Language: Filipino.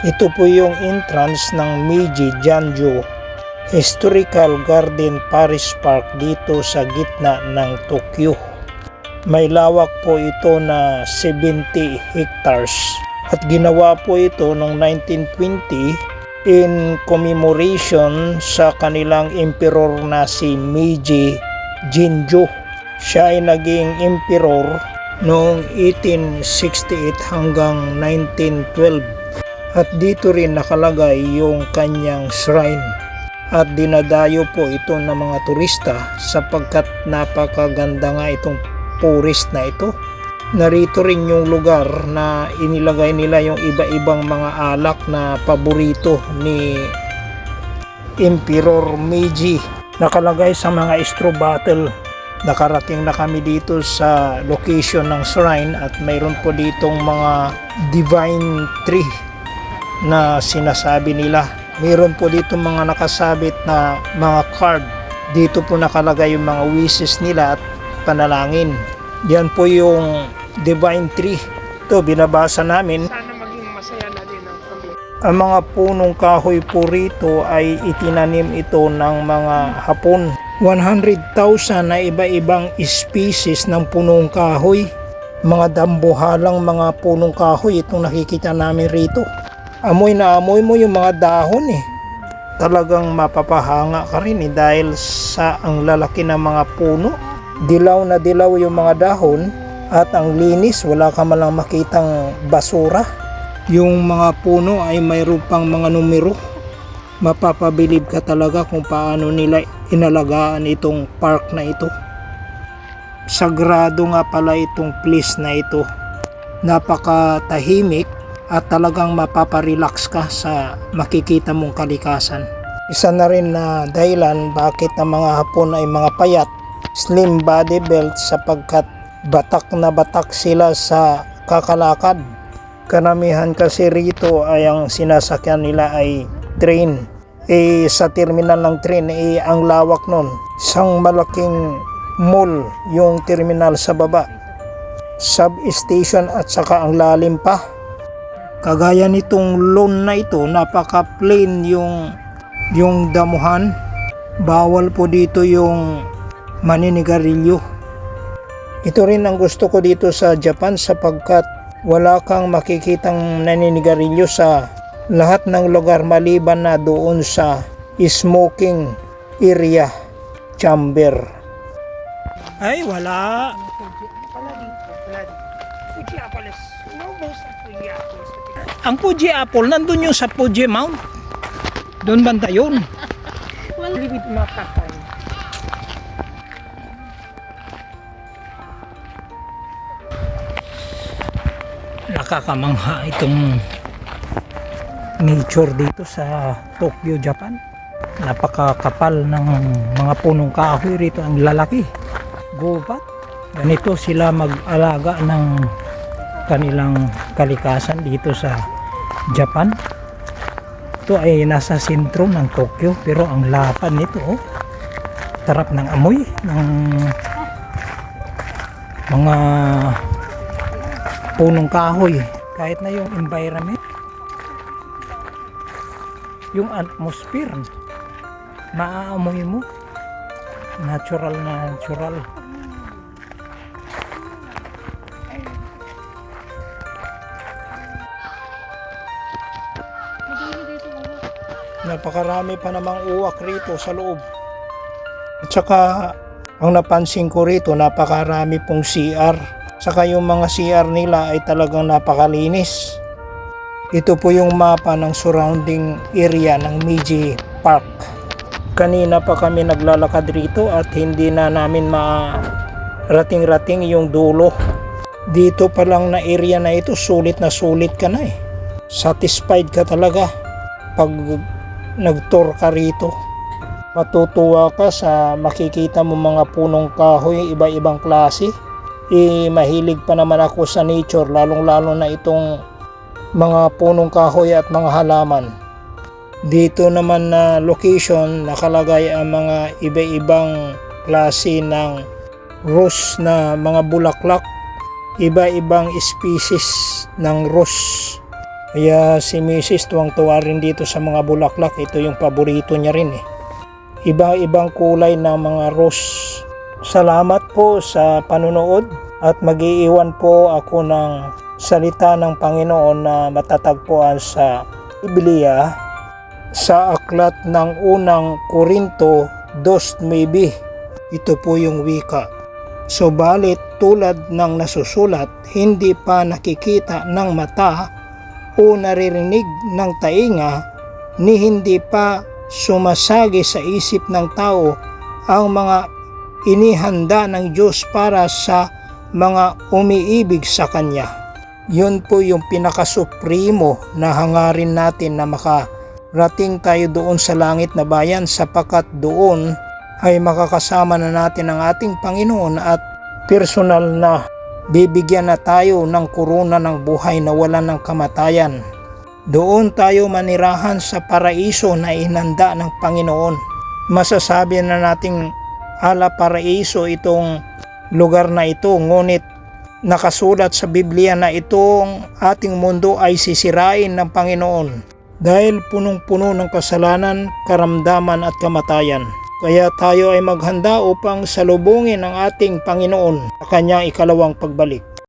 Ito po yung entrance ng Meiji Janjo Historical Garden Parish Park dito sa gitna ng Tokyo. May lawak po ito na 70 hectares at ginawa po ito noong 1920 in commemoration sa kanilang emperor na si Meiji Jinjo. Siya ay naging emperor noong 1868 hanggang 1912 at dito rin nakalagay yung kanyang shrine at dinadayo po ito ng mga turista sapagkat napakaganda nga itong forest na ito. Narito rin yung lugar na inilagay nila yung iba-ibang mga alak na paborito ni Emperor Meiji. Nakalagay sa mga straw bottle. Nakarating na kami dito sa location ng shrine at mayroon po ditong mga divine tree na sinasabi nila. Mayroon po dito mga nakasabit na mga card. Dito po nakalagay yung mga wishes nila at panalangin. Yan po yung divine tree. Ito binabasa namin. Sana maging masaya na din ang kami. Ang mga punong kahoy po rito ay itinanim ito ng mga Hapon. 100,000 na iba-ibang species ng punong kahoy. Mga dambuhalang mga punong kahoy itong nakikita namin rito. Amoy na amoy mo yung mga dahon eh. Talagang mapapahanga ka rin eh dahil sa ang lalaki ng mga puno. Dilaw na dilaw yung mga dahon at ang linis wala ka malang makitang basura. Yung mga puno ay mayroon pang mga numero. Mapapabilib ka talaga kung paano nila inalagaan itong park na ito. Sagrado nga pala itong place na ito. Napakatahimik at talagang mapaparelax ka sa makikita mong kalikasan. Isa na rin na dahilan bakit ang mga hapon ay mga payat, slim body build sapagkat batak na batak sila sa kakalakad. Karamihan kasi rito ay ang sinasakyan nila ay train. Eh sa terminal ng train eh ang lawak nun. Isang malaking mall yung terminal sa baba. Substation at saka ang lalim pa. Kagaya nitong loan na ito, napaka plain yung yung damuhan. Bawal po dito yung maninigarilyo. Ito rin ang gusto ko dito sa Japan sapagkat wala kang makikitang naninigarilyo sa lahat ng lugar maliban na doon sa smoking area chamber. Ay, wala. Pala dito, pala dito. Inubos ang Fuji Apples. Ang Fuji Apple, nandun yung sa Fuji Mount. Doon banda yun. Libid makakay. Nakakamangha itong nature dito sa Tokyo, Japan. Napakakapal ng mga punong kahoy rito. Ang lalaki. Gubat. Ganito sila mag-alaga ng kanilang kalikasan dito sa Japan. Ito ay nasa sentro ng Tokyo pero ang lapad nito oh. Tarap ng amoy ng mga punong kahoy kahit na yung environment yung atmosphere maaamoy mo natural na natural napakarami pa namang uwak rito sa loob. At saka ang napansin ko rito napakarami pong CR saka yung mga CR nila ay talagang napakalinis. Ito po yung mapa ng surrounding area ng Meiji Park. Kanina pa kami naglalakad rito at hindi na namin ma-rating-rating yung dulo. Dito pa lang na area na ito sulit na sulit ka na eh. Satisfied ka talaga. Pag nag-tour ka rito. Matutuwa ka sa makikita mo mga punong kahoy iba-ibang klase. Eh mahilig pa naman ako sa nature lalong lalo na itong mga punong kahoy at mga halaman. Dito naman na location nakalagay ang mga iba-ibang klase ng rose na mga bulaklak. Iba-ibang species ng rose Kaya si Mrs. tuwang-tuwa rin dito sa mga bulaklak. Ito yung paborito niya rin eh. Iba-ibang kulay ng mga rose. Salamat po sa panunood at mag-iiwan po ako ng salita ng Panginoon na matatagpuan sa Biblia sa aklat ng unang Korinto 2.9. Ito po yung wika. Subalit tulad ng nasusulat, hindi pa nakikita ng mata o naririnig ng tainga ni hindi pa sumasagi sa isip ng tao ang mga inihanda ng Diyos para sa mga umiibig sa Kanya. Yun po yung pinakasuprimo na hangarin natin na makarating tayo doon sa langit na bayan sapagkat doon ay makakasama na natin ang ating Panginoon at personal na bibigyan na tayo ng korona ng buhay na wala ng kamatayan. Doon tayo manirahan sa paraiso na inanda ng Panginoon. Masasabi na nating ala paraiso itong lugar na ito ngunit nakasulat sa Biblia na itong ating mundo ay sisirain ng Panginoon dahil punong-puno ng kasalanan, karamdaman at kamatayan. Kaya tayo ay maghanda upang salubungin ang ating Panginoon sa kanyang ikalawang pagbalik.